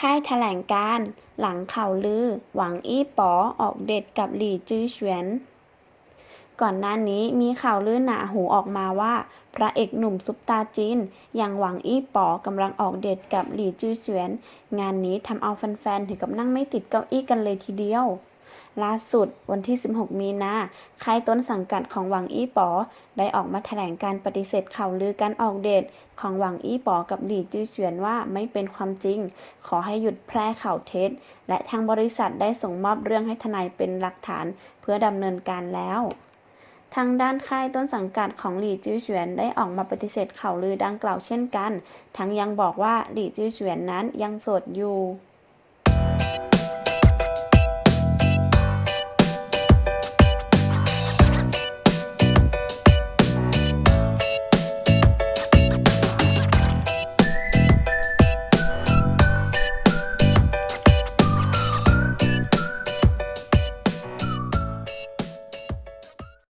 ค่ายแถลงการ์หลังข่าวลือ หวังอี้ป๋อออกเดทกับหลี่จื้อเฉียน ก่อนหน้านี้มีข่าวลือหนาหูออกมาว่า พระเอกหนุ่มซุปตาจีนอย่างหวังอี้ป๋อกำลังออกเดทกับหลี่จื้อเฉียน งานนี้ทำเอาแฟนๆถึงกับนั่งไม่ติดเก้าอี้กันเลยทีเดียว ล่าสุดวันที่ 16 มีนาค่ายต้นสังกัดของหวังอี้ป๋อ ได้ออกมาแถลงการปฏิเสธข่าวลือการออกเดทของหวังอี้ป๋อกับหลี่จื้อเฉียนว่าไม่เป็นความจริง ขอให้หยุดแพร่ข่าวเท็จ และทางบริษัทได้ส่งมอบเรื่องให้ทนายเป็นหลักฐานเพื่อดำเนินการแล้วทางด้านค่ายต้นสังกัดของหลี่จื้อเฉียนได้ออกมาปฏิเสธข่าวลือดังกล่าวเช่นกัน ทั้งยังบอกว่าหลี่จื้อเฉียนนั้นยังโสดอยู่